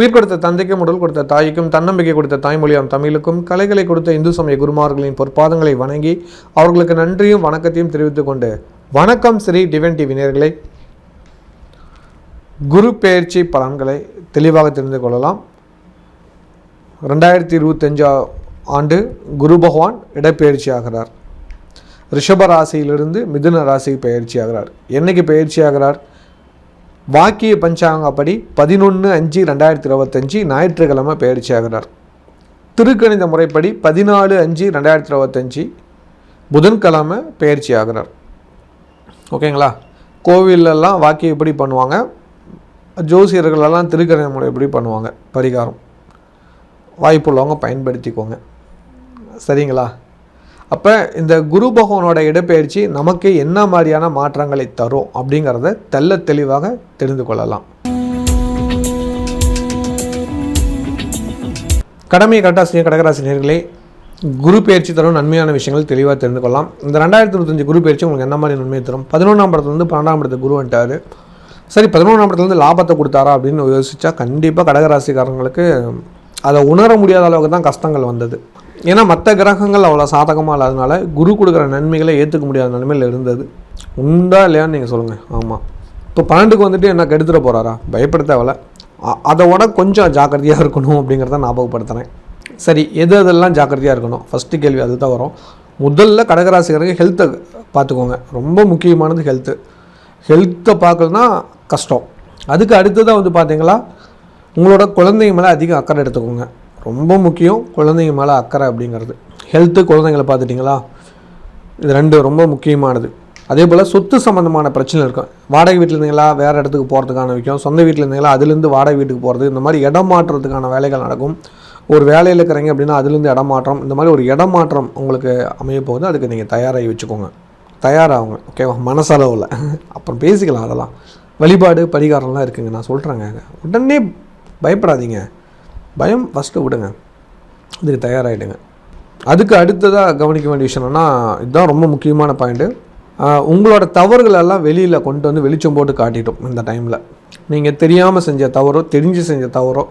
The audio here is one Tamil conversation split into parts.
உயிர் கொடுத்த தந்தைக்கும் உடல் கொடுத்த தாய்க்கும் தன்னம்பிக்கை கொடுத்த தாய்மொழியாம் தமிழுக்கும் கலைகளை கொடுத்த இந்து சமய குருமார்களின் பொற்பாதங்களை வணங்கி அவர்களுக்கு நன்றியும் வணக்கத்தையும் தெரிவித்துக் கொண்டு வணக்கம் ஸ்ரீ டிவன் டிவி நேயர்களே. குரு பெயர்ச்சி பலன்களை தெளிவாக தெரிந்து கொள்ளலாம். ரெண்டாயிரத்தி இருபத்தஞ்சா ஆண்டு குரு பகவான் இடப்பெயர்ச்சி ஆகிறார் ரிஷப ராசியிலிருந்து மிதுன ராசிக்கு பயிற்சி ஆகிறார் என்னைக்கு பயிற்சி ஆகிறார் வாக்கிய பஞ்சாங்கப்படி பதினொன்று அஞ்சு ரெண்டாயிரத்தி இருபத்தஞ்சி ஞாயிற்றுக்கிழமை பயிற்சி ஆகிறார் திருக்கணித முறைப்படி பதினாலு அஞ்சு ரெண்டாயிரத்தி இருபத்தஞ்சி புதன்கிழமை பயிற்சி ஆகிறார் ஓகேங்களா? கோவிலெல்லாம் வாக்கியம் எப்படி பண்ணுவாங்க? ஜோசியர்களெல்லாம் திருக்கணித முறைப்படி பண்ணுவாங்க? பரிகாரம். வாய்ப்புள்ளவங்க பயன்படுத்திக்கோங்க. சரிங்களா? அப்போ இந்த குரு பகவானோட இடப்பெயர்ச்சி நமக்கு என்ன மாதிரியான மாற்றங்களை தரும் அப்படிங்கிறத தெல்ல தெளிவாக தெரிந்து கொள்ளலாம். கடமை கரெக்டாக கடகராசினியர்களே குரு பயிற்சி தரும் நன்மையான விஷயங்கள் தெளிவாக தெரிந்து கொள்ளலாம். இந்த ரெண்டாயிரத்தி இருபத்தஞ்சு குரு பயிற்சி உங்களுக்கு என்ன மாதிரி நன்மையை தரும்? பதினொன்றாம் படத்துலேருந்து பன்னெண்டாம் படத்துக்கு குரு வந்துட்டாரு. சரி பதினொன்றாம் படத்துலேருந்து லாபத்தை கொடுத்தாரா அப்படின்னு யோசிச்சா கண்டிப்பாக கடகராசிக்காரங்களுக்கு அதை உணர முடியாத அளவுக்கு தான் கஷ்டங்கள் வந்தது. ஏன்னா மற்ற கிரகங்கள் அவ்வளோ சாதகமாக இல்லாதனால குரு கொடுக்குற நன்மைகளை ஏற்றுக்க முடியாத நிலைமையில் இருந்தது. உண்டா இல்லையான்னு நீங்கள் சொல்லுங்கள் ஆமாம் இப்போ பன்னெண்டுக்கு வந்துட்டு என்ன கெடுத்துட போகிறாரா பயப்பட தேவையில்ல அதை விட கொஞ்சம் ஜாக்கிரதையாக இருக்கணும் அப்படிங்கிறத ஞாபகப்படுத்துகிறேன் சரி எது அதெல்லாம் ஜாக்கிரதையாக இருக்கணும்? ஃபஸ்ட்டு கேள்வி அதுதான் வரும். முதல்ல கடகராசிக்காரங்க ஹெல்த்தை பார்த்துக்கோங்க. ரொம்ப முக்கியமானது ஹெல்த்து ஹெல்த்தை பார்க்கலனா கஷ்டம். அதுக்கு அடுத்ததாக வந்து பார்த்தீங்களா? உங்களோட குழந்தைங்க மேலே அதிகம் அக்கறை எடுத்துக்கோங்க. ரொம்ப முக்கியம் குழந்தைங்க மேலே அக்கறை அப்படிங்கிறது. ஹெல்த்து குழந்தைங்களை பார்த்துட்டிங்களா? இது ரெண்டு ரொம்ப முக்கியமானது. அதே போல் சொத்து சம்மந்தமான பிரச்சனை இருக்கும். வாடகை வீட்டில் இருந்தீங்களா? வேறு இடத்துக்கு போகிறதுக்கான விஷயம். சொந்த வீட்டில் இருந்தீங்களா? அதுலேருந்து வாடகை வீட்டுக்கு போகிறது இந்த மாதிரி இடம் மாற்றுறதுக்கான வேலைகள் நடக்கும். ஒரு வேலையில் இருக்கிறீங்க அப்படின்னா அதுலேருந்து இடம் மாற்றம். இந்த மாதிரி ஒரு இடம் மாற்றம் உங்களுக்கு அமைய போகுது. அதுக்கு நீங்கள் தயாராகி வச்சுக்கோங்க. தயாராகுங்க. ஓகேவா மனசளவில். அப்புறம் பேசிக்கலாம் அதெல்லாம். வழிபாடு பரிகாரம்லாம் இருக்குங்க. நான் சொல்கிறேங்க உடனே பயப்படாதீங்க. பயம் ஃபஸ்ட்டு விடுங்க. இதுக்கு தயாராகிடுங்க அதுக்கு அடுத்ததாக கவனிக்க வேண்டிய விஷயம் இதுதான் ரொம்ப முக்கியமான பாயிண்ட்டு உங்களோட தவறுகள் எல்லாம் வெளியில் கொண்டு வந்து வெளிச்சம் போட்டு காட்டிட்டோம் இந்த டைமில் நீங்கள் தெரியாமல் செஞ்ச தவறோ தெரிஞ்சு செஞ்ச தவறோ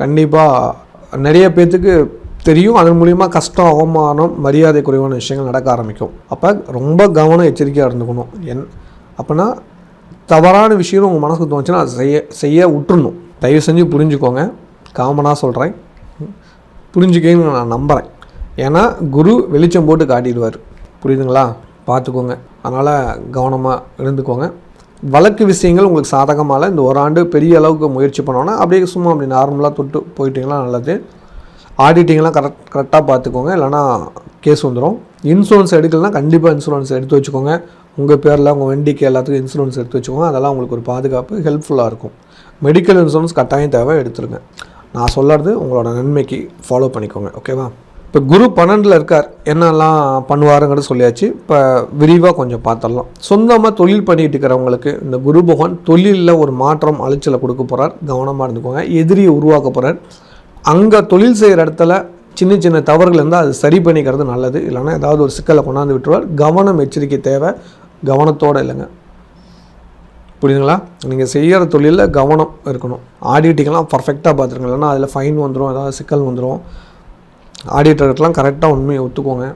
கண்டிப்பாக நிறைய பேர்த்துக்கு தெரியும். அதன் மூலிமா கஷ்டம் அவமானம் மரியாதை குறைவான விஷயங்கள் நடக்க ஆரம்பிக்கும். அப்போ ரொம்ப கவனம் எச்சரிக்கையாக இருந்துக்கணும். என் அப்போனா தவறான விஷயம் உங்கள் மனசுக்கு தோணுச்சுன்னா அதை செய்ய செய்ய விட்டுருணும் தயவு செஞ்சு புரிஞ்சுக்கோங்க. காமனாக சொல்கிறேன் புரிஞ்சுக்கன்னு நான் நம்புகிறேன் ஏன்னா குரு வெளிச்சம் போட்டு காட்டிடுவார். புரியுதுங்களா? பார்த்துக்கோங்க. அதனால் கவனமாக இருந்துக்கோங்க. வழக்கு விஷயங்கள் உங்களுக்கு சாதகமாக இந்த ஒரு ஆண்டு பெரிய அளவுக்கு முயற்சி பண்ணோன்னா அப்படியே சும்மா அப்படி நார்மலாக தொட்டு போயிட்டீங்களா நல்லது. ஆடிட்டிங்லாம் கரெக்ட் கரெக்டாக பார்த்துக்கோங்க. இல்லைனா கேஸ் வந்துடும் இன்சூரன்ஸ் எடுக்கலனா கண்டிப்பாக இன்சூரன்ஸ் எடுத்து வச்சுக்கோங்க. உங்கள் பேரில் உங்கள் வண்டிக்கு எல்லாத்துக்கும் இன்சூரன்ஸ் எடுத்து வச்சுக்கோங்க. அதெல்லாம் உங்களுக்கு ஒரு பாதுகாப்பு ஹெல்ப்ஃபுல்லாக இருக்கும். மெடிக்கல் இன்சூரன்ஸ் கட்டாயம் தேவை எடுத்துருங்க. நான் சொல்கிறது உங்களோட நன்மைக்கு ஃபாலோ பண்ணிக்கோங்க ஓகேவா இப்போ குரு பன்னெண்டில் இருக்கார். என்னெல்லாம் பண்ணுவாருங்கிறது சொல்லியாச்சு. இப்போ விரிவாக கொஞ்சம் பார்த்துடலாம் சொந்தமாக தொழில் பண்ணிகிட்டு இருக்கிறவங்களுக்கு இந்த குரு பகவான் தொழிலில் ஒரு மாற்றம் அலைச்சலை கொடுக்க போகிறார் கவனமாக இருந்துக்கோங்க. எதிரியை உருவாக்க போகிறார் அங்கே தொழில் செய்கிற இடத்துல சின்ன சின்ன தவறுகள் இருந்தால் அது சரி பண்ணிக்கிறது நல்லது. இல்லைன்னா ஏதாவது ஒரு சிக்கலை கொண்டாந்து விட்டுருவார். கவனம் எச்சரிக்கை தேவை. கவனத்தோடு இல்லைங்க. புரியுதுங்களா? நீங்கள் செய்கிற தொழிலில் கவனம் இருக்கணும். ஆடிட்டிங்கெல்லாம் பர்ஃபெக்டாக பார்த்துருங்க. இல்லைனா அதில் ஃபைன் வந்துடும் ஏதாவது சிக்கல் வந்துடும் ஆடிட்டர்கிட்டலாம் கரெக்டாக உண்மையை ஒத்துக்கோங்க.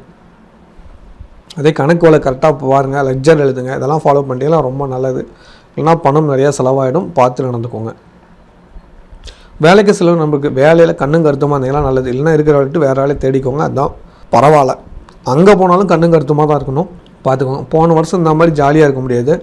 அதே கணக்கு வேலை கரெக்டாக பாருங்கள் லெக்சர் எழுதுங்க இதெல்லாம் ஃபாலோ பண்ணிட்டீங்கன்னா ரொம்ப நல்லது. இல்லைன்னா பணம் நிறையா செலவாயிடும் பார்த்து நடந்துக்கோங்க. வேலைக்கு செலவு நம்மளுக்கு வேலையில் கண்ணும் கருத்துமாக இருந்தீங்கன்னா நல்லது. இல்லைனா இருக்கிற விட்டு வேறு வேலையை தேடிக்கோங்க அதுதான் பரவாயில்ல. அங்கே போனாலும் கண்ணும் கருத்துமாக தான் இருக்கணும். பார்த்துக்கோங்க. போன வருஷம் இந்த மாதிரி ஜாலியாக இருக்க முடியாது.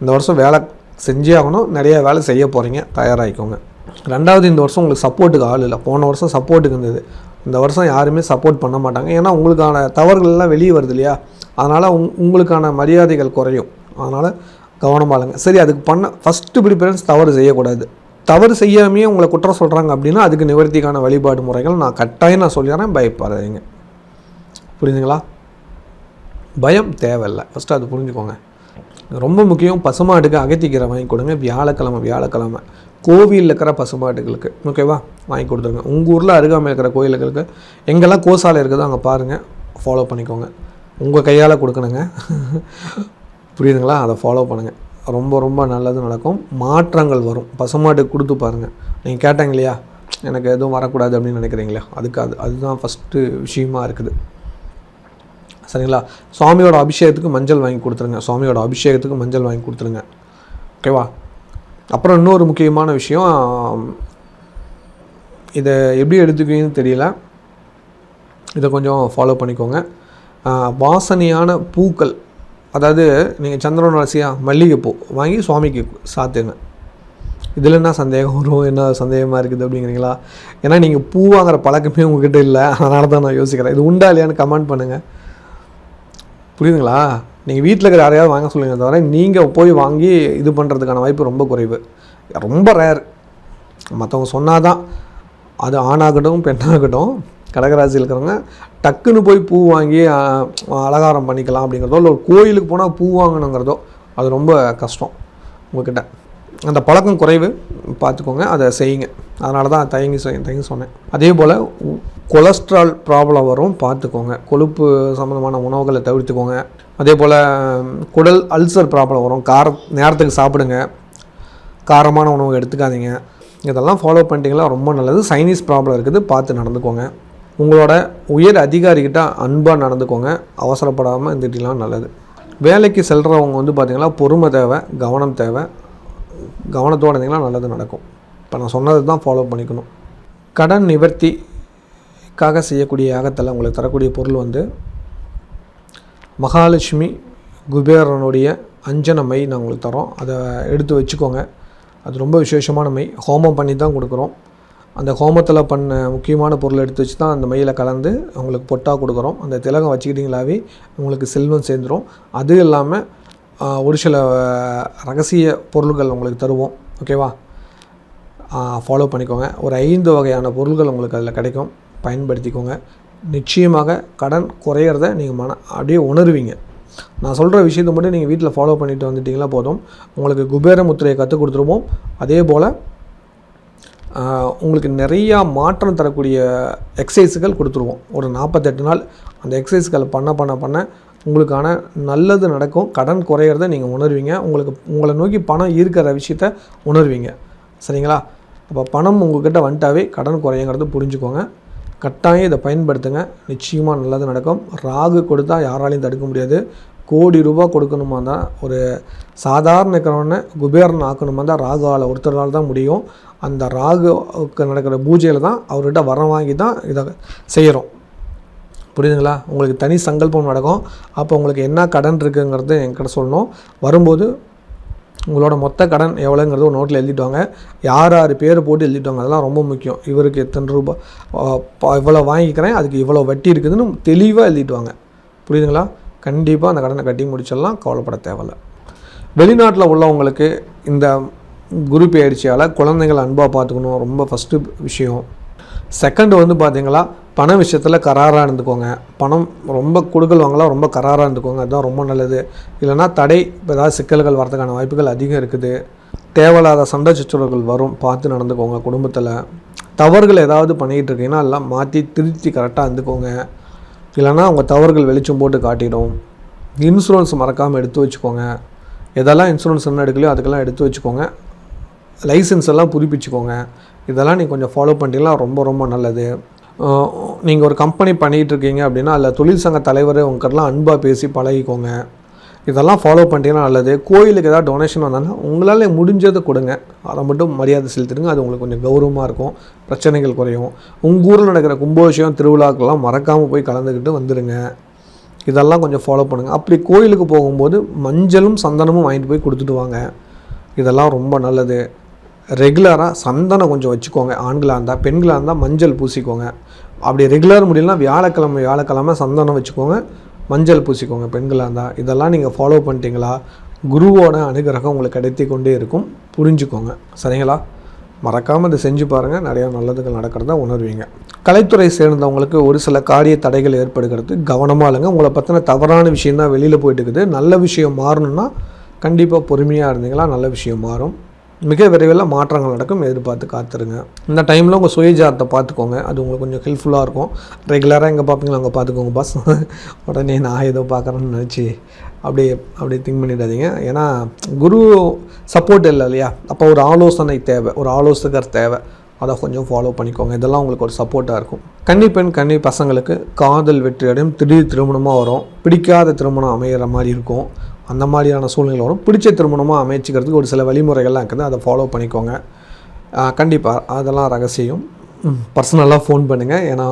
இந்த வருஷம் வேலை செஞ்சே ஆகணும். நிறைய வேலை செய்ய போகிறீங்க தயாராகிக்கோங்க. ரெண்டாவது இந்த வருஷம் உங்களுக்கு சப்போர்ட்டுக்கு ஆள் இல்லை. போன வருஷம் சப்போர்ட்டுக்கு இருந்தது. இந்த வருஷம் யாருமே சப்போர்ட் பண்ண மாட்டாங்க. ஏன்னா உங்களுக்கான தவறுகள் எல்லாம் வெளியே வருது இல்லையா? அதனால் உங் உங்களுக்கான மரியாதைகள் குறையும். அதனால் கவனமாக இருங்க. சரி அதுக்கு பண்ண ஃபஸ்ட்டு ப்ரிஃபரன்ஸ் தவறு செய்யக்கூடாது. தவறு செய்யாமையே உங்களை குற்றம் சொல்கிறாங்க அப்படின்னா அதுக்கு நிவர்த்திக்கான வழிபாடு முறைகள் நான் கட்டாயம் நான் சொல்லிடுறேன். பயப்படாதீங்க. புரியுதுங்களா? பயம் தேவையில்லை. ஃபஸ்ட்டு அது புரிஞ்சுக்கோங்க. ரொம்ப முக்கியம் பசுமாட்டுக்கு அகத்திக்கீரை வாங்கி கொடுங்க. வியாழக்கிழமை வியாழக்கிழமை. கோவிலில் இருக்கிற பசுமாட்டுகளுக்கு. ஓகேவா வாங்கி கொடுத்துருங்க. உங்கள் ஊரில் அருகாமையில் இருக்கிற கோயில்களுக்கு எங்கெல்லாம் கோசாலை இருக்குதோ அங்கே பாருங்கள் ஃபாலோ பண்ணிக்கோங்க. உங்கள் கையால் கொடுக்கணுங்க. புரியுதுங்களா? அதை ஃபாலோ பண்ணுங்கள் ரொம்ப ரொம்ப நல்லது நடக்கும். மாற்றங்கள் வரும். பசுமாட்டுக்கு கொடுத்து பாருங்கள் நீங்கள் கேட்டாங்க இல்லையா? எனக்கு எதுவும் வரக்கூடாது அப்படின்னு நினைக்கிறீங்களா? அதுக்கு அது அதுதான் ஃபஸ்ட்டு விஷயமா இருக்குது. சரிங்களா? சுவாமியோட அபிஷேகத்துக்கு மஞ்சள் வாங்கி கொடுத்துருங்க. சுவாமியோட அபிஷேகத்துக்கு மஞ்சள் வாங்கி கொடுத்துருங்க. ஓகேவா அப்புறம் இன்னொரு முக்கியமான விஷயம் இதை எப்படி எடுத்துக்குவீங்கன்னு தெரியல. இதை கொஞ்சம் ஃபாலோ பண்ணிக்கோங்க. வாசனையான பூக்கள் அதாவது நீங்கள் சந்திரன் ராசியாக மல்லிகைப்பூ வாங்கி சுவாமிக்கு சாத்துங்க. இதில் என்ன சந்தேகம் வரும்? என்ன சந்தேகமாக இருக்குது அப்படிங்கிறீங்களா? ஏன்னா நீங்கள் பூ வாங்குற பழக்கமே உங்ககிட்ட இல்லை. அதனால தான் நான் யோசிக்கிறேன். இது உண்டா இல்லையான்னு கமெண்ட் பண்ணுங்கள் புரியுதுங்களா? நீங்கள் வீட்டில் இருக்கிற யாரையாவது வாங்க சொல்லுங்க தவிர நீங்கள் போய் வாங்கி இது பண்ணுறதுக்கான வாய்ப்பு ரொம்ப குறைவு. ரொம்ப ரேர் மற்றவங்க சொன்னால் தான் அது ஆணாகட்டும் பெண்ணாகட்டும் கடகராசியில் இருக்கிறவங்க டக்குன்னு போய் பூ வாங்கி அலங்காரம் பண்ணிக்கலாம் அப்படிங்கிறதோ இல்லை ஒரு கோயிலுக்கு போனால் பூ வாங்கணுங்கிறதோ அது ரொம்ப கஷ்டம் உங்ககிட்ட. அந்த பழக்கம் குறைவு. பார்த்துக்கோங்க அதை செய்யுங்க. அதனால தான் தயங்கி தயங்கி சொன்னேன். அதே போல் கொலஸ்ட்ரால் ப்ராப்ளம் வரும் பார்த்துக்கோங்க. கொழுப்பு சம்மந்தமான உணவுகளை தவிர்த்துக்கோங்க. அதே போல் குடல் அல்சர் ப்ராப்ளம் வரும். கார நேரத்துக்கு சாப்பிடுங்க. காரமான உணவு எடுத்துக்காதீங்க. இதெல்லாம் ஃபாலோ பண்ணிட்டீங்களா ரொம்ப நல்லது. சைனீஸ் ப்ராப்ளம் இருக்குது. பார்த்து நடந்துக்கோங்க. உங்களோட உயர் அதிகாரிகிட்ட அன்பாக நடந்துக்கோங்க. அவசரப்படாமல் இருந்துட்டீங்களா நல்லது. வேலைக்கு செல்கிறவங்க வந்து பார்த்திங்கன்னா பொறுமை தேவை கவனம் தேவை. கவனத்தோடு இருந்தீங்கன்னா நல்லது நடக்கும். இப்போ நான் சொன்னது தான் ஃபாலோ பண்ணிக்கணும். கடன் நிவர்த்திக்காக செய்யக்கூடிய யாகத்தில் உங்களுக்கு தரக்கூடிய பொருள் வந்து மகாலட்சுமி குபேரனுடைய அஞ்சன மை நான் உங்களுக்கு தரோம். அதை எடுத்து வச்சுக்கோங்க. அது ரொம்ப விசேஷமான மை. ஹோமம் பண்ணி தான் கொடுக்குறோம். அந்த ஹோமத்தில் பண்ண முக்கியமான பொருள் எடுத்து வச்சு தான் அந்த மையில் கலந்து உங்களுக்கு பொட்டாக கொடுக்குறோம். அந்த திலகம் வச்சுக்கிட்டிங்களாவே உங்களுக்கு செல்வம் சேர்ந்துடும் அது இல்லாமல் ஒரு சில ரகசிய பொருள்கள் உங்களுக்கு தருவோம். ஓகேவா? ஃபாலோ பண்ணிக்கோங்க. ஒரு ஐந்து வகையான பொருள்கள் உங்களுக்கு அதில் கிடைக்கும். பயன்படுத்திக்கோங்க. நிச்சயமாக கடன் குறையிறத நீங்கள் மன அப்படியே உணர்வீங்க. நான் சொல்கிற விஷயத்தை மட்டும் நீங்கள் வீட்டில் ஃபாலோ பண்ணிட்டு வந்துட்டீங்களா போதும். உங்களுக்கு குபேர முத்திரையை கற்றுக் கொடுத்துருவோம். அதே போல் உங்களுக்கு நிறையா மாற்றம் தரக்கூடிய எக்ஸசைஸுகள் கொடுத்துருவோம். ஒரு நாற்பத்தெட்டு நாள் அந்த எக்ஸசைஸ்கள் பண்ண பண்ண பண்ண உங்களுக்கான நல்லது நடக்கும். கடன் குறையிறத நீங்கள் உணர்வீங்க. உங்களுக்கு உங்களை நோக்கி பணம் ஈர்க்கிற விஷயத்த உணர்வீங்க. சரிங்களா? அப்போ பணம் உங்கள்கிட்ட வந்துட்டாவே கடன் குறையுங்கிறது புரிஞ்சுக்கோங்க. கட்டாயம் இதை பயன்படுத்துங்க. நிச்சயமாக நல்லது நடக்கும். ராகு கொடுத்தா யாராலையும் தடுக்க முடியாது. கோடி ரூபா கொடுக்கணுமா தான் ஒரு சாதாரண இருக்கிறவன குபேரன் ஆக்கணுமா தான் ராகுவால் ஒருத்தரால் தான் முடியும். அந்த ராகுக்கு நடக்கிற பூஜையில் தான் அவர்கிட்ட வரம் வாங்கி தான் இதை செய்கிறோம் புரியுதுங்களா? உங்களுக்கு தனி சங்கல்பம் நடக்கும். அப்போ உங்களுக்கு என்ன கடன் இருக்குங்கிறது என்கிட்ட சொல்லணும். வரும்போது உங்களோட மொத்த கடன் எவ்வளோங்கிறது ஒரு நோட்டில் எழுதிட்டு வாங்க யார் யார் பேர் போட்டு எழுதிட்டு வாங்க அதெல்லாம் ரொம்ப முக்கியம். இவருக்கு எத்தனை ரூபாய் இவ்வளோ வாங்கிக்கிறேன் அதுக்கு இவ்வளோ வட்டி இருக்குதுன்னு தெளிவாக எழுதிட்டு வாங்க புரியுதுங்களா? கண்டிப்பாக அந்த கடனை கட்டி முடிச்சிடலாம். கவலைப்பட தேவையில்ல. வெளிநாட்டில் உள்ளவங்களுக்கு இந்த குரு பயிற்சியால் குழந்தைங்களை அன்பாக பார்த்துக்கணும். ரொம்ப ஃபஸ்ட்டு விஷயம். செகண்ட் வந்து பார்த்தீங்களா பண விஷயத்தில் கராராக இருந்துக்கோங்க. பணம் ரொம்ப கொடுக்கல் வாங்கலாம் ரொம்ப கராராக இருந்துக்கோங்க. அதுதான் ரொம்ப நல்லது. இல்லைன்னா தடை இப்போ ஏதாவது சிக்கல்கள் வரதுக்கான வாய்ப்புகள் அதிகம் இருக்குது. தேவையில்லாத சண்டை சச்சரவுகள் வரும். பார்த்து நடந்துக்கோங்க குடும்பத்தில். தவறுகள் ஏதாவது பண்ணிக்கிட்டு இருக்கீங்கன்னா எல்லாம் மாற்றி திருத்தி கரெக்டாக இருந்துக்கோங்க. இல்லைன்னா உங்கள் தவறுகள் வெளிச்சம் போட்டு காட்டிடும். இன்சூரன்ஸ் மறக்காமல் எடுத்து வச்சுக்கோங்க. எதெல்லாம் இன்சூரன்ஸ் என்ன எடுக்கலையோ அதுக்கெல்லாம் எடுத்து வச்சுக்கோங்க. லைசன்ஸ் எல்லாம் புதுப்பிச்சுக்கோங்க. இதெல்லாம் நீங்கள் கொஞ்சம் ஃபாலோ பண்ணிட்டீங்கன்னா ரொம்ப ரொம்ப நல்லது. நீங்கள் ஒரு கம்பெனி பண்ணிகிட்டு இருக்கீங்க அப்படின்னா அதில் தொழில் சங்க தலைவர் உங்ககிட்டலாம் அன்பாக பேசி பழகிக்கோங்க. இதெல்லாம் ஃபாலோ பண்ணிட்டீங்கன்னா நல்லது. கோயிலுக்கு ஏதாவது டொனேஷன் வந்தாலும் உங்களால் முடிஞ்சதை கொடுங்க. அதை மட்டும் மரியாதை செலுத்திடுங்க. அது உங்களுக்கு கொஞ்சம் கௌரவமாக இருக்கும். பிரச்சனைகள் குறையும். உங்கள் ஊரில் நடக்கிற கும்பாபிஷேகம் திருவிழாக்கெல்லாம் மறக்காமல் போய் கலந்துக்கிட்டு வந்துடுங்க இதெல்லாம் கொஞ்சம் ஃபாலோ பண்ணுங்கள் அப்படி கோயிலுக்கு போகும்போது மஞ்சளும் சந்தனமும் வாங்கிட்டு போய் கொடுத்துட்டு வாங்க. இதெல்லாம் ரொம்ப நல்லது. ரெகுலராக சந்தனம் கொஞ்சம் வச்சுக்கோங்க. ஆண்களாக இருந்தால் பெண்களாக இருந்தால் மஞ்சள் பூசிக்கோங்க. அப்படி ரெகுலர் முடியலனா வியாழக்கிழமை வியாழக்கிழமை சந்தனம் வச்சுக்கோங்க. மஞ்சள் பூசிக்கோங்க பெண்களாக இருந்தால் இதெல்லாம் நீங்கள் ஃபாலோ பண்ணிட்டீங்களா? குருவோட அனுகிரகம் உங்களுக்கு கிடைத்து கொண்டே இருக்கும். புரிஞ்சுக்கோங்க. சரிங்களா? மறக்காமல் இதை செஞ்சு பாருங்கள் நிறையா நல்லதுகள் நடக்கிறத உணர்வீங்க. கலைத்துறை சேர்ந்தவங்களுக்கு ஒரு சில காரிய தடைகள் ஏற்படுகிறது. கவனமாக இல்லைங்க உங்களை பற்றின தவறான விஷயம் தான் வெளியில் போயிட்டு இருக்குது. நல்ல விஷயம் மாறணும்னா கண்டிப்பாக பொறுமையாக இருந்தீங்களா? நல்ல விஷயம் மாறும். மிக விரைவில் மாற்றங்கள் நடக்கும். எதிர்பார்த்து காத்துருங்க. இந்த டைமில் உங்கள் சுயஜாரத்தை பார்த்துக்கோங்க. அது உங்களுக்கு கொஞ்சம் ஹெல்ப்ஃபுல்லாக இருக்கும். ரெகுலராக எங்கே பார்ப்பீங்களோ அங்கே பார்த்துக்கோங்க பாஸ் உடனே நான் ஏதோ பார்க்குறேன்னு நினச்சி அப்படியே அப்படியே திங்க் பண்ணிடாதீங்க. ஏன்னா குரு சப்போர்ட் இல்லை இல்லையா? அப்போ ஒரு ஆலோசனை தேவை. ஒரு ஆலோசகர் தேவை. அதை கொஞ்சம் ஃபாலோ பண்ணிக்கோங்க. இதெல்லாம் உங்களுக்கு ஒரு சப்போர்ட்டாக இருக்கும். கன்னி பெண் கன்னி பசங்களுக்கு காதல் வெற்றி அடையும் திடீர் திருமணமாக வரும். பிடிக்காத திருமணம் அமையிற மாதிரி இருக்கும். அந்த மாதிரியான சூழ்நிலை வரும். பிடிச்ச திருமணமாக அமைச்சிக்கிறதுக்கு ஒரு சில வழிமுறைகள்லாம் இருக்குது. அதை ஃபாலோ பண்ணிக்கோங்க. கண்டிப்பாக அதெல்லாம் ரகசியம். பர்சனலாக ஃபோன் பண்ணுங்கள் ஏன்னா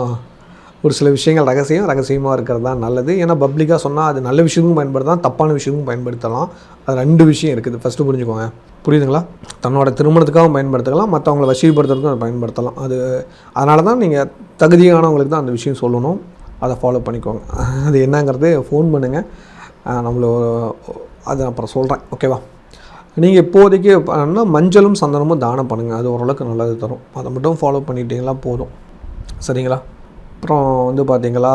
ஒரு சில விஷயங்கள் ரகசியம் ரகசியமாக இருக்கிறது தான் நல்லது. ஏன்னா பப்ளிக்காக சொன்னால் அது நல்ல விஷயமும் பயன்படுத்தலாம் தப்பான விஷயமும் பயன்படுத்தலாம். அது ரெண்டு விஷயம் இருக்குது. ஃபஸ்ட்டு புரிஞ்சுக்கோங்க. புரியுதுங்களா? தன்னோட திருமணத்துக்காகவும் பயன்படுத்தலாம் மற்றவங்கள வசீகப்படுத்துறதுக்கும் அதை பயன்படுத்தலாம். அது அதனால தான் நீங்கள் தகுதியானவங்களுக்கு தான் அந்த விஷயம் சொல்லணும். அதை ஃபாலோ பண்ணிக்கோங்க. அது என்னங்கிறது ஃபோன் பண்ணுங்கள் நம்மள அது அப்புறம் சொல்கிறேன் ஓகேவா நீங்கள் இப்போதைக்கு மஞ்சளும் சந்தனமும் தானம் பண்ணுங்கள் அது ஓரளவுக்கு நல்லது தரும். அதை மட்டும் ஃபாலோ பண்ணிட்டீங்களா போதும். சரிங்களா? அப்புறம் வந்து பார்த்தீங்களா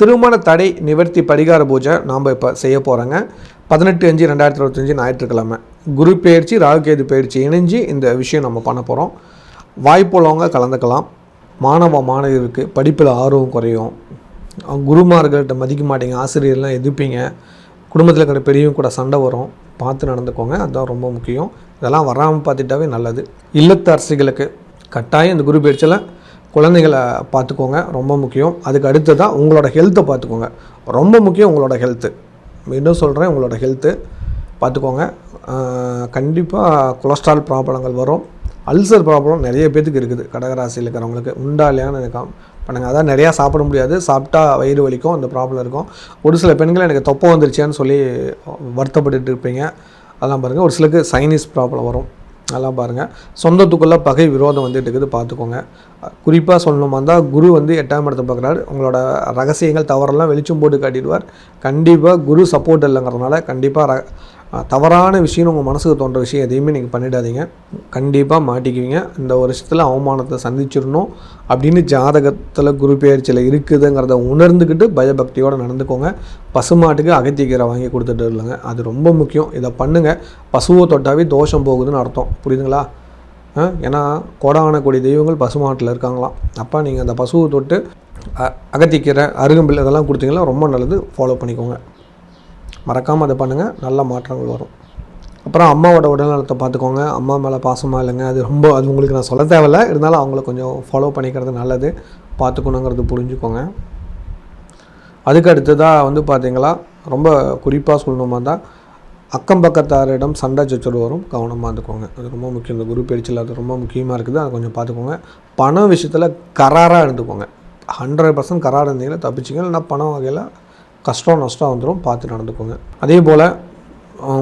திருமண தடை நிவர்த்தி பரிகார பூஜை நாம் இப்போ செய்ய போகிறோங்க பதினெட்டு அஞ்சு ரெண்டாயிரத்தி இருபத்தஞ்சி ஞாயிற்றுக்கிழமை. குரு பயிற்சி ராகுகேது பயிற்சி இணைஞ்சு இந்த விஷயம் நம்ம பண்ண போகிறோம் வாய்ப்புள்ளவங்க கலந்துக்கலாம். மாணவ மாணவியருக்கு படிப்பில் ஆர்வம் குறையும். குருமார்கள்ட்ட மதிக்க மாட்டீங்க ஆசிரியர்லாம் எதிர்ப்பீங்க. குடும்பத்தில் இருக்கிற பெரியவங்க கூட சண்டை வரும். பார்த்து நடந்துக்கோங்க அதுதான் ரொம்ப முக்கியம். இதெல்லாம் வராமல் பார்த்துட்டாவே நல்லது. இல்லத்து அரசிகளுக்கு கட்டாயம் இந்த குரு பயிற்சியில் குழந்தைகளை பார்த்துக்கோங்க ரொம்ப முக்கியம். அதுக்கு அடுத்ததாக உங்களோட ஹெல்த்தை பார்த்துக்கோங்க. ரொம்ப முக்கியம் உங்களோட ஹெல்த்து மீண்டும் சொல்கிறேன் உங்களோட ஹெல்த்து பார்த்துக்கோங்க. கண்டிப்பாக கொலஸ்ட்ரால் ப்ராப்ளங்கள் வரும். அல்சர் ப்ராப்ளம் நிறைய பேத்துக்கு இருக்குது. கடகராசியில் இருக்கிறவங்களுக்கு. உண்டா இல்லையான்னு எனக்கு பண்ணுங்கள் அதான் நிறையா சாப்பிட முடியாது. சாப்பிட்டா வயிறு வலிக்கும் அந்த ப்ராப்ளம் இருக்கும். ஒரு சில பெண்கள் எனக்கு தொப்பை வந்துருச்சேன்னு சொல்லி வருத்தப்பட்டுட்டு இருப்பீங்க. அதெல்லாம் பாருங்கள் ஒரு சிலருக்கு சைனீஸ் ப்ராப்ளம் வரும். அதெல்லாம் பாருங்கள் சொந்தத்துக்குள்ளே பகை விரோதம் வந்துட்டு இருக்குது. பார்த்துக்கோங்க. குறிப்பாக சொல்லணுமா இருந்தால் குரு வந்து எட்டாம் இடத்தை பார்க்குறாரு. உங்களோட ரகசியங்கள் தவறெல்லாம் வெளிச்சம் போட்டு காட்டிடுவார். கண்டிப்பாக குரு சப்போர்ட் இல்லைங்கிறதுனால கண்டிப்பாக ர தவறான விஷயம் உங்கள் மனசுக்கு தோன்ற விஷயம் எதையுமே நீங்கள் பண்ணிடாதீங்க. கண்டிப்பாக மாட்டிக்குவீங்க. இந்த வருஷத்தில் அவமானத்தை சந்திச்சிடணும். அப்படின்னு ஜாதகத்தில் குரு பெயர்ச்சியில் இருக்குதுங்கிறத உணர்ந்துக்கிட்டு பயபக்தியோடு நடந்துக்கோங்க. பசுமாட்டுக்கு அகத்திக்கீரை வாங்கி கொடுத்துட்டு இல்லைங்க அது ரொம்ப முக்கியம். இதை பண்ணுங்கள் பசுவை தொட்டாவே தோஷம் போகுதுன்னு அர்த்தம். புரியுதுங்களா? ஏன்னா கோடான கொடி தெய்வங்கள் பசுமாட்டில் இருக்காங்களாம். அப்போ நீங்கள் அந்த பசுவை தொட்டு அகத்திக்கீரை அருகம்பில் இதெல்லாம் கொடுத்தீங்கன்னா ரொம்ப நல்லது. ஃபாலோ பண்ணிக்கோங்க. மறக்காமல் அதை பண்ணுங்கள் நல்ல மாற்றங்கள் வரும். அப்புறம் அம்மாவோட உடல்நலத்தை பார்த்துக்கோங்க. அம்மா மேலே பாசமாக இல்லைங்க. அது ரொம்ப அது உங்களுக்கு நான் சொல்ல தேவையில்ல. இருந்தாலும் அவங்கள கொஞ்சம் ஃபாலோ பண்ணிக்கிறது நல்லது. பார்த்துக்கணுங்கிறது புரிஞ்சுக்கோங்க. அதுக்கு அடுத்ததாக வந்து பார்த்திங்களா ரொம்ப குறிப்பாக சொல்லணுமா தான் அக்கம் பக்கத்தாரிடம் சண்டை சச்சரவு வரும். கவனமாக இருந்துக்கோங்க. அது ரொம்ப முக்கியம். இந்த குரு பயிற்சியில் அது ரொம்ப முக்கியமாக இருக்குது. அதை கொஞ்சம் பார்த்துக்கோங்க. பண விஷயத்தில் கராராக இருந்துக்கோங்க. ஹண்ட்ரட் பர்சன்ட் கராராக இருந்தீங்கன்னா தப்பிச்சிங்க இல்லைனா பணம் வகையில் கஷ்டம் நஷ்டம் வந்துடும் பார்த்து நடந்துக்கோங்க. அதே போல்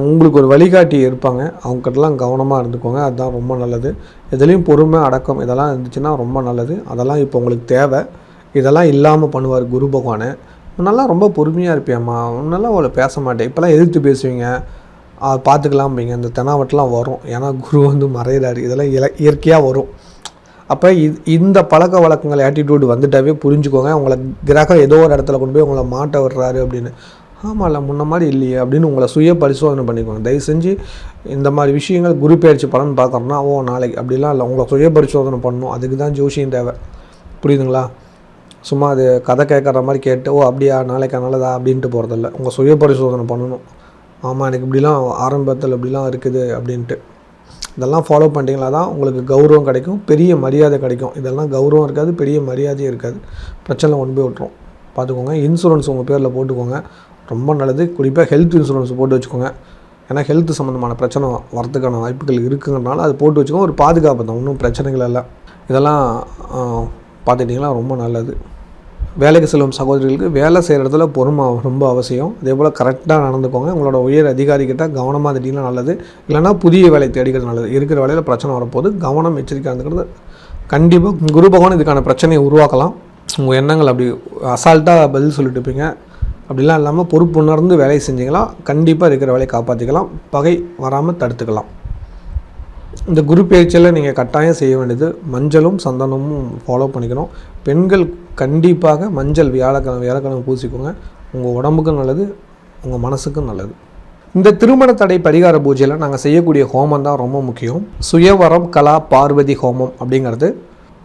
உங்களுக்கு ஒரு வழிகாட்டி இருப்பாங்க. அவங்ககிட்டலாம் கவனமாக இருந்துக்கோங்க. அதுதான் ரொம்ப நல்லது. எதுலேயும் பொறுமை அடக்கம் இதெல்லாம் இருந்துச்சுன்னா ரொம்ப நல்லது. அதெல்லாம் இப்போ உங்களுக்கு தேவை. இதெல்லாம் இல்லாமல் பண்ணுவார் குரு பகவானை. முன்னெல்லாம் ரொம்ப பொறுமையாக இருப்பியம்மா. முன்னெல்லாம் அவளை பேச மாட்டேன். இப்போல்லாம் எதிர்த்து பேசுவீங்க. பார்த்துக்கலாம்பீங்க இந்த தெனாவட்டெலாம் வரும். ஏன்னா குரு வந்து மறையிறாரு. இதெல்லாம் இல இயற்கையாக வரும். அப்போ இது இந்த பழக்க வழக்கங்கள் ஆட்டிடியூடு வந்துட்டாவே புரிஞ்சுக்கோங்க. உங்களை கிரகம் ஏதோ ஒரு இடத்துல கொண்டு போய் உங்களை மாட்ட விடுறாரு அப்படின்னு. ஆமாம்ல முன்ன மாதிரி இல்லையே அப்படின்னு உங்களை சுய பரிசோதனை பண்ணிக்கோங்க. தயவு செஞ்சு இந்த மாதிரி விஷயங்கள் குரு பயிற்சி பலன் பார்த்தோம்னா ஓ நாளைக்கு அப்படிலாம் இல்லை. உங்களை சுய பரிசோதனை பண்ணணும். அதுக்கு தான் ஜோஷியம் தேவை. புரியுதுங்களா? சும்மா அது கதை கேட்குற மாதிரி கேட்டு ஓ அப்படியா நாளைக்கு நல்லதா அப்படின்ட்டு போகிறதில்ல உங்கள் சுய பரிசோதனை பண்ணணும். ஆமாம் எனக்கு இப்படிலாம் ஆரம்பத்தில் இப்படிலாம் இருக்குது அப்படின்ட்டு. இதெல்லாம் ஃபாலோ பண்ணிட்டீங்களா தான் உங்களுக்கு கௌரவம் கிடைக்கும் பெரிய மரியாதை கிடைக்கும். இதெல்லாம் கௌரவம் இருக்காது பெரிய மரியாதையும் இருக்காது. பிரச்சனை கொண்டு போய் விட்ரும் பார்த்துக்கோங்க இன்சூரன்ஸ் உங்கள் பேரில் போட்டுக்கோங்க. ரொம்ப நல்லது. குறிப்பாக ஹெல்த் இன்சூரன்ஸ் போட்டு வச்சுக்கோங்க. ஏன்னா ஹெல்த் சம்மந்தமான பிரச்சனை வரதுக்கான வாய்ப்புகள் இருக்குங்கிறனால அது போட்டு வச்சுக்கோங்க. ஒரு பாதுகாப்பு தான். ஒன்றும் பிரச்சனைகள் இல்லை. இதெல்லாம் பார்த்துட்டிங்கன்னா ரொம்ப நல்லது. வேலைக்கு செல்லும் சகோதரிகளுக்கு வேலை செய்கிற இடத்துல பொறுமை ரொம்ப அவசியம். அதே போல் கரெக்டாக நடந்துக்கோங்க. உங்களோட உயர் அதிகாரிக்கிட்ட கவனமாக திடீர்னு நல்லது. இல்லைனா புதிய வேலை தேடிக்கிறது நல்லது. இருக்கிற வேலையில் பிரச்சனை வரப்போது கவனம் எச்சரிக்கை இருந்துக்கிறது கண்டிப்பாக குரு பகவான் இதுக்கான பிரச்சனையை உருவாக்கலாம். உங்கள் எண்ணங்கள் அப்படி அசால்ட்டாக பதில் சொல்லிட்டு இருப்பீங்க. அப்படிலாம் இல்லாமல் பொறுப்பு உணர்ந்து வேலையை செஞ்சிங்களா? கண்டிப்பாக இருக்கிற வேலையை காப்பாற்றிக்கலாம் பகை வராமல் தடுத்துக்கலாம். இந்த குரு பயிற்சியில் நீங்கள் கட்டாயம் செய்ய வேண்டியது மஞ்சளும் சந்தனமும் ஃபாலோ பண்ணிக்கணும். பெண்கள் கண்டிப்பாக மஞ்சள் வியாழக்கிழமை வியாழக்கிழமை பூசிக்கோங்க. உங்கள் உடம்புக்கும் நல்லது உங்கள் மனசுக்கும் நல்லது. இந்த திருமண தடை பரிகார பூஜையில் நாங்கள் செய்யக்கூடிய ஹோமம் தான் ரொம்ப முக்கியம். சுயவரம் கலா பார்வதி ஹோமம் அப்படிங்கிறது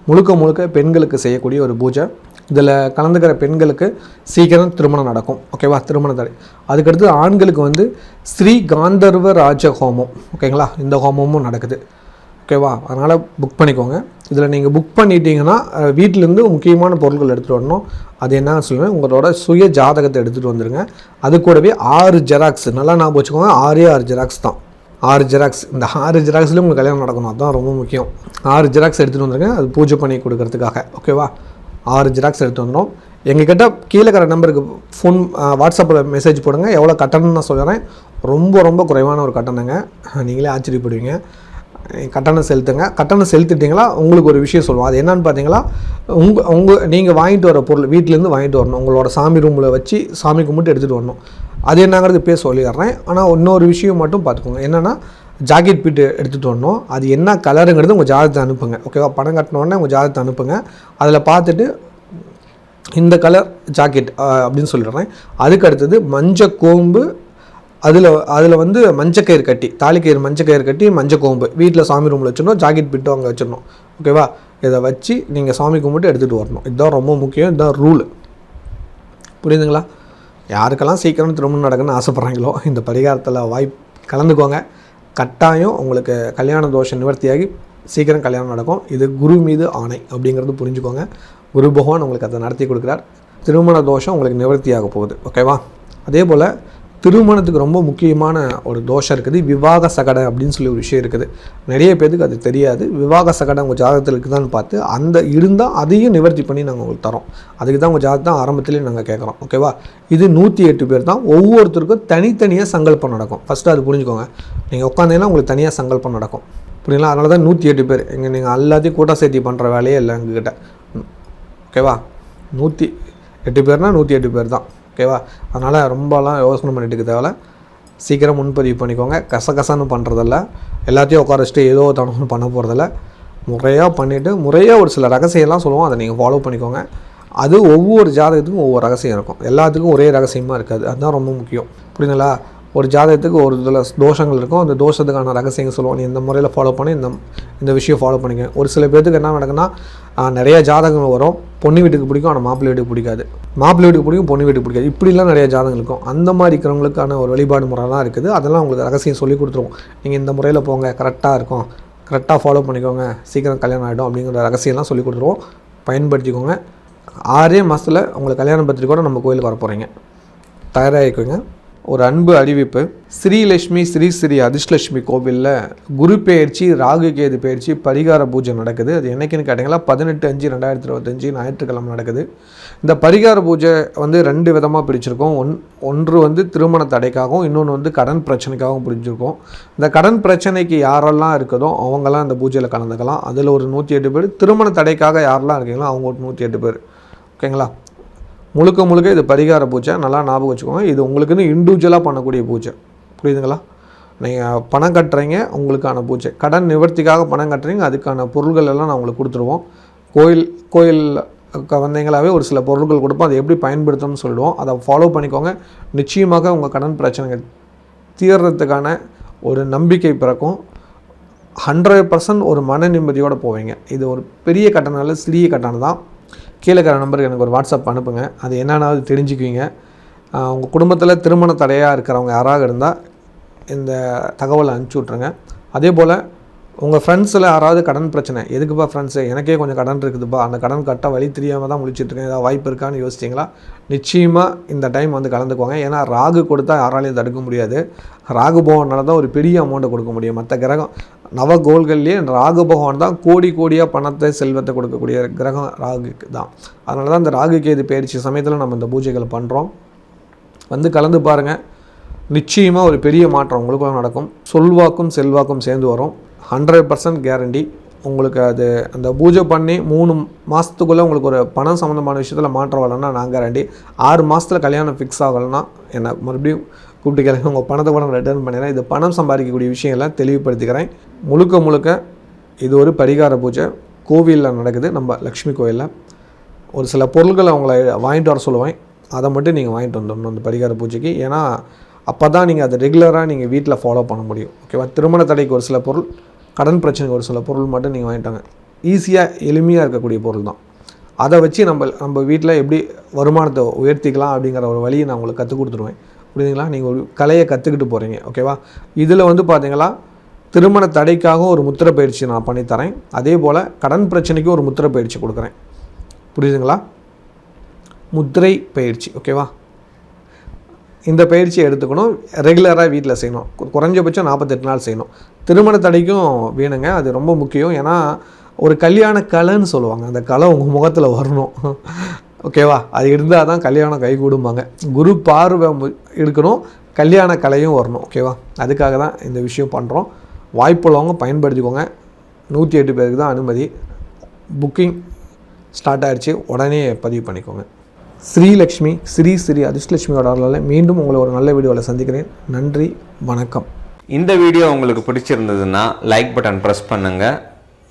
முழுக்க முழுக்க பெண்களுக்கு செய்யக்கூடிய ஒரு பூஜை. இதில் கலந்துக்கிற பெண்களுக்கு சீக்கிரம் திருமணம் நடக்கும். ஓகேவா திருமண தடை. அதுக்கடுத்து ஆண்களுக்கு வந்து ஸ்ரீ காந்தர்வ ராஜ ஹோமம். ஓகேங்களா இந்த ஹோமமும் நடக்குது. ஓகேவா அதனால் புக் பண்ணிக்கோங்க. இதில் நீங்கள் புக் பண்ணிட்டீங்கன்னா வீட்டிலேருந்து முக்கியமான பொருட்கள் எடுத்துகிட்டு வரணும். அது என்ன சொல்லுவேன் உங்களோட சுய ஜாதகத்தை எடுத்துகிட்டு வந்துடுங்க அது கூடவே ஆறு ஜெராக்ஸ். நல்லா நான் வச்சுக்கோங்க. ஆறே ஆறு ஜெராக்ஸ் தான். ஆறு ஜெராக்ஸ். இந்த ஆறு ஜெராக்ஸ்லேயும் உங்களுக்கு கல்யாணம் நடக்கணும். அதுதான் ரொம்ப முக்கியம். ஆறு ஜெராக்ஸ் எடுத்துகிட்டு வந்துருங்க. அது பூஜை பண்ணி கொடுக்கறதுக்காக. ஓகேவா ஆறு ஜெராக்ஸ் எடுத்து வந்துடும் எங்ககிட்ட கீழே இருக்கிற நம்பருக்கு ஃபோன் வாட்ஸ்அப்பில் மெசேஜ் போடுங்க. எவ்வளோ கட்டணம்னு நான் சொல்கிறேன் ரொம்ப ரொம்ப குறைவான ஒரு கட்டணங்க. நீங்களே ஆச்சரியப்படுவீங்க. கட்டணம் செலுத்துங்க. கட்டணம் செலுத்திட்டீங்களா? உங்களுக்கு ஒரு விஷயம் சொல்லுவோம். அது என்னன்னு பார்த்தீங்களா உங்கள் உங்கள் நீங்கள் வாங்கிட்டு வர பொருள் வீட்டிலேருந்து வாங்கிட்டு வரணும். உங்களோட சாமி ரூமில் வச்சு சாமி கும்பிட்டு எடுத்துகிட்டு வரணும். அது என்னங்கிறது பேர் சொல்லிடுறேன். ஆனால் இன்னொரு விஷயம் மட்டும் பார்த்துக்கோங்க என்னென்னா ஜாக்கெட் பீட்டு எடுத்துகிட்டு வரணும். அது என்ன கலருங்கிறது உங்கள் ஜாதகத்தை அனுப்புங்க. ஓகேவா பணம் கட்டினோடனே உங்கள் ஜாதகத்தை அனுப்புங்க. அதில் பார்த்துட்டு இந்த கலர் ஜாக்கெட் அப்படின்னு சொல்லிடுறேன். அதுக்கு அடுத்தது மஞ்சள் கோம்பு அதில் அதில் வந்து மஞ்சக்கயிறு கட்டி தாலிக்கயிறு மஞ்சக்கயிறு கட்டி மஞ்சள் கோம்பு. வீட்டில் சாமி ரூமில் வச்சிடணும் ஜாக்கெட் பிட்டும் அங்கே வச்சிடணும். ஓகேவா இதை வச்சு நீங்கள் சாமி கும்பிட்டு எடுத்துகிட்டு வரணும். இதுதான் ரொம்ப முக்கியம். இதுதான் ரூல் புரியுதுங்களா? யாருக்கெல்லாம் சீக்கிரம் திருமணம் நடக்குன்னு ஆசைப்பட்றாங்களோ இந்த பரிகாரத்தில் வாய்ப்பு கலந்துக்கோங்க. கட்டாயம் உங்களுக்கு கல்யாண தோஷம் நிவர்த்தியாகி சீக்கிரம் கல்யாணம் நடக்கும். இது குரு மீது ஆணை அப்படிங்கிறது புரிஞ்சுக்கோங்க. குரு பகவான் உங்களுக்கு அதை நடத்தி கொடுக்குறார். திருமண தோஷம் உங்களுக்கு நிவர்த்தியாக போகுது. ஓகேவா அதே போல் திருமணத்துக்கு ரொம்ப முக்கியமான ஒரு தோஷம் இருக்குது. விவாக சகடம் அப்படின்னு சொல்லி ஒரு விஷயம் இருக்குது. நிறைய பேருக்கு அது தெரியாது. விவாக சகடை உங்கள் ஜாதகத்தில் இருக்குதான்னு பார்த்து அந்த இருந்தால் அதையும் நிவர்த்தி பண்ணி நாங்கள் உங்களுக்கு தரோம். அதுக்கு தான் உங்கள் ஜாதகம் ஆரம்பத்திலே நாங்கள் கேட்குறோம் ஓகேவா இது நூற்றி எட்டு பேர் தான். ஒவ்வொருத்தருக்கும் தனித்தனியாக சங்கல்பம் நடக்கும். ஃபஸ்ட்டு அது புரிஞ்சுக்கோங்க. நீங்கள் உட்காந்தீங்கன்னா உங்களுக்கு தனியாக சங்கல்பம் நடக்கும். புரியுங்களா அதனால தான் நூற்றி எட்டு பேர். எங்கள் நீங்கள் எல்லாத்தையும் கூட்டம் சேர்த்தி பண்ணுற வேலையே இல்லை எங்ககிட்ட ஓகேவா நூற்றி எட்டு பேர்னால் நூற்றி எட்டு பேர் தான். ஓகேவா? அதனால் ரொம்பலாம் யோசனை பண்ணிட்டு இருக்க சீக்கிரம் முன்பதிவு பண்ணிக்கோங்க. கசகசன்னு பண்ணுறதில்ல எல்லாத்தையும் உட்கார வச்சுட்டு ஏதோ தனம்னு பண்ண போகிறதில்ல முறையாக பண்ணிவிட்டு முறையாக ஒரு சில ரகசியம்லாம் சொல்லுவோம். அதை நீங்கள் ஃபாலோ பண்ணிக்கோங்க. அது ஒவ்வொரு ஜாதகத்துக்கும் ஒவ்வொரு ரகசியம் இருக்கும். எல்லாத்துக்கும் ஒரே ரகசியமாக இருக்காது. அதுதான் ரொம்ப முக்கியம். புரியுதுங்களா? ஒரு ஜாதகத்துக்கு ஒரு இதில் தோஷங்கள் இருக்கும். அந்த தோஷத்துக்கான ரகசியங்கள் சொல்லுவோம். நீ இந்த முறையில் ஃபாலோ பண்ணி இந்த இந்த விஷயம் ஃபாலோ பண்ணிக்க. ஒரு சில பேர்த்துக்கு என்ன நடக்குன்னா நிறையா நிறைய ஜாதகங்கள் வரும். பொண்ணு வீட்டுக்கு பிடிக்கும் ஆனால் மாப்பிள்ளை வீட்டுக்கு பிடிக்காது. மாப்பிள்ளை வீட்டுக்கு பிடிக்கும் பொண்ணு வீட்டுக்கு பிடிக்காது. இப்படிலாம் நிறைய ஜாதகங்கள் இருக்கும். அந்த மாதிரி இருக்கிறவங்களுக்கான ஒரு வழிபாடு முறைலாம் இருக்குது. அதெல்லாம் உங்களுக்கு ரகசியம் சொல்லி கொடுத்துருவோம். நீங்கள் இந்த முறையில் போங்க கரெக்டாக இருக்கும். கரெக்டாக ஃபாலோ பண்ணிக்கோங்க. சீக்கிரம் கல்யாணம் ஆகிடும் அப்படிங்கிற ரகசியம்லாம் சொல்லி கொடுத்துருவோம். பயன்படுத்திக்கோங்க. ஆறே மாதத்தில் உங்களுக்கு கல்யாண பத்திரிக்கையோட நம்ம கோயிலுக்கு வர போகிறீங்க தயாராகிக்கோங்க. ஒரு அன்பு அறிவிப்பு. ஸ்ரீலட்சுமி ஸ்ரீ ஸ்ரீ அதிர்ஷ்லட்சுமி கோவிலில் குரு பெயர்ச்சி ராகு கேது பெயர்ச்சி பரிகார பூஜை நடக்குது. அது என்னைக்குன்னு கேட்டிங்களா? பதினெட்டு அஞ்சு ரெண்டாயிரத்தி இருபத்தஞ்சி ஞாயிற்றுக்கிழமை நடக்குது. இந்த பரிகார பூஜை வந்து ரெண்டு விதமாக பிரிச்சிருக்கோம். ஒன் ஒன்று வந்து திருமண தடைக்காகவும் இன்னொன்று வந்து கடன் பிரச்சனைக்காகவும் பிரிஞ்சிருக்கோம். இந்த கடன் பிரச்சனைக்கு யாரெல்லாம் இருக்குதோ அவங்கெல்லாம் இந்த பூஜையில் கலந்துக்கலாம். அதில் ஒரு நூற்றி எட்டு பேர். திருமண தடைக்காக யாரெல்லாம் இருக்கீங்களோ அவங்க ஒரு நூற்றி எட்டு பேர். ஓகேங்களா? முழுக்க முழுக்க இது பரிகார பூஜை. நல்லா ஞாபகம் வச்சுக்கோங்க. இது உங்களுக்குன்னு இண்டிவிஜுவலாக பண்ணக்கூடிய பூஜை. புரியுதுங்களா? நீங்கள் பணம் கட்டுறீங்க உங்களுக்கான பூஜை. கடன் நிவர்த்திக்காக பணம் கட்டுறீங்க அதுக்கான பொருள்கள் எல்லாம் நான் உங்களுக்கு கொடுத்துருவோம். கோயில் கோயில் வந்தீங்களாவே ஒரு சில பொருட்கள் கொடுப்போம். அதை எப்படி பயன்படுத்தணும்னு சொல்லுவோம் அதை ஃபாலோ பண்ணிக்கோங்க. நிச்சயமாக உங்கள் கடன் பிரச்சனைகள் தீர்றதுக்கான ஒரு நம்பிக்கை பிறக்கும். ஹண்ட்ரட் பர்சன்ட் ஒரு மன நிம்மதியோடு போவீங்க. இது ஒரு பெரிய கட்டணம் இல்லை சிறிய கட்டணம் தான். கீழே இருக்கிற நம்பருக்கு எனக்கு ஒரு வாட்ஸ்அப் அனுப்புங்க. அது என்னென்னாவது தெரிஞ்சுக்குவீங்க. உங்கள் குடும்பத்தில் திருமண தடையாக இருக்கிறவங்க யாராக இருந்தால் இந்த தகவலை அனுப்பிச்சி விட்ருங்க அதே போல் உங்கள் ஃப்ரெண்ட்ஸில் யாராவது கடன் பிரச்சனை எதுக்குப்பா ஃப்ரெண்ட்ஸு எனக்கே கொஞ்சம் கடன் இருக்குதுப்பா. அந்த கடன் கட்ட வழி தெரியாமல் தான் முடிச்சிட்ருக்கேன் ஏதாவது வாய்ப்பு இருக்கான்னு யோசிச்சிங்களா? நிச்சயமாக இந்த டைம் வந்து கலந்துக்குவாங்க. ஏன்னா ராகு கொடுத்தா யாராலையும் தடுக்க முடியாது. ராகு போகனால தான் ஒரு பெரிய அமௌண்ட்டை கொடுக்க முடியும். மற்ற கிரகம் நவ கோள்கள்லேயே ராகு பகவான் தான் கோடி கோடியாக பணத்தை செல்வத்தை கொடுக்கக்கூடிய கிரகம் ராகுக்கு தான். அதனால தான் இந்த ராகு கேது பயிற்சி சமயத்தில் நம்ம இந்த பூஜைகளை பண்ணுறோம் வந்து கலந்து பாருங்கள் நிச்சயமாக ஒரு பெரிய மாற்றம் உங்களுக்குள்ள நடக்கும். சொல்வாக்கும் செல்வாக்கும் சேர்ந்து வரும். ஹண்ட்ரட் பர்சன்ட் கேரண்டி உங்களுக்கு அது அந்த பூஜை பண்ணி மூணு மாதத்துக்குள்ளே உங்களுக்கு ஒரு பணம் சம்மந்தமான விஷயத்தில் மாற்றம் வரலன்னா நான் கேரண்டி ஆறு மாதத்தில் கல்யாணம் ஃபிக்ஸ் ஆகலைன்னா என்னை மறுபடியும் கூப்பிட்டு கேளுங்க. உங்கள் பணத்தை கூட ரிட்டர்ன் பண்ணிடுறேன். இது பணம் சம்பாதிக்கக்கூடிய விஷயம்லாம் தெளிவுபடுத்திக்கிறேன். முழுக்க முழுக்க இது ஒரு பரிகார பூஜை. கோவிலில் நடக்குது. நம்ம லக்ஷ்மி கோயிலில். ஒரு சில பொருட்களை அவங்கள வாங்கிட்டு வர சொல்லுவேன். அதை மட்டும் நீங்கள் வாங்கிட்டு வந்துடணும் அந்த பரிகார பூஜைக்கு. ஏன்னா அப்போ தான் நீங்கள் அதை ரெகுலராக நீங்கள் வீட்டில் ஃபாலோ பண்ண முடியும். ஓகேவா திருமண தடைக்கு ஒரு சில பொருள் கடன் பிரச்சனைக்கு ஒரு சில பொருள் மட்டும் நீங்கள் வாங்கிட்டாங்க ஈஸியாக எளிமையாக இருக்கக்கூடிய பொருள் தான். அதை வச்சு நம்ம நம்ம வீட்டில் எப்படி வருமானத்தை உயர்த்திக்கலாம் அப்படிங்கிற ஒரு வழியை நான் உங்களுக்கு கற்றுக் கொடுத்துருவேன். புரியுதுங்களா? நீங்கள் ஒரு கலையை கற்றுக்கிட்டு போகிறீங்க ஓகேவா? இதில் வந்து பார்த்தீங்களா திருமண தடைக்காக ஒரு முத்திரை பயிற்சி நான் பண்ணித்தரேன். அதே போல் கடன் பிரச்சனைக்கு ஒரு முத்திரை பயிற்சி கொடுக்குறேன். புரியுதுங்களா? முத்திரை பயிற்சி ஓகேவா? இந்த பயிற்சியை எடுத்துக்கணும். ரெகுலராக வீட்டில் செய்யணும். குறைஞ்சபட்சம் நாற்பத்தெட்டு நாள் செய்யணும். திருமண தடைக்கும் வேணுங்க அது ரொம்ப முக்கியம். ஏன்னா ஒரு கல்யாண கலைன்னு சொல்லுவாங்க. அந்த கலை உங்கள் முகத்தில் வரணும். ஓகேவா? அது இருந்தால் தான் கல்யாணம் கைகூடும்பாங்க. குரு பார்வை இருக்கணும் கல்யாண கலையும் வரணும் ஓகேவா? அதுக்காக தான் இந்த விஷயம் பண்ணுறோம் வாய்ப்புள்ளவங்க பயன்படுத்திக்கோங்க. நூற்றி எட்டு பேருக்கு தான் அனுமதி. புக்கிங் ஸ்டார்ட் ஆகிடுச்சு உடனே பதிவு பண்ணிக்கோங்க. ஸ்ரீலக்ஷ்மி ஸ்ரீ ஸ்ரீ அதிர்ஷ்டலட்சுமியோட அருளால் மீண்டும் உங்களை ஒரு நல்ல வீடியோவில் சந்திக்கிறேன். நன்றி வணக்கம். இந்த வீடியோ உங்களுக்கு பிடிச்சிருந்ததுன்னா லைக் பட்டன் ப்ரெஸ் பண்ணுங்கள்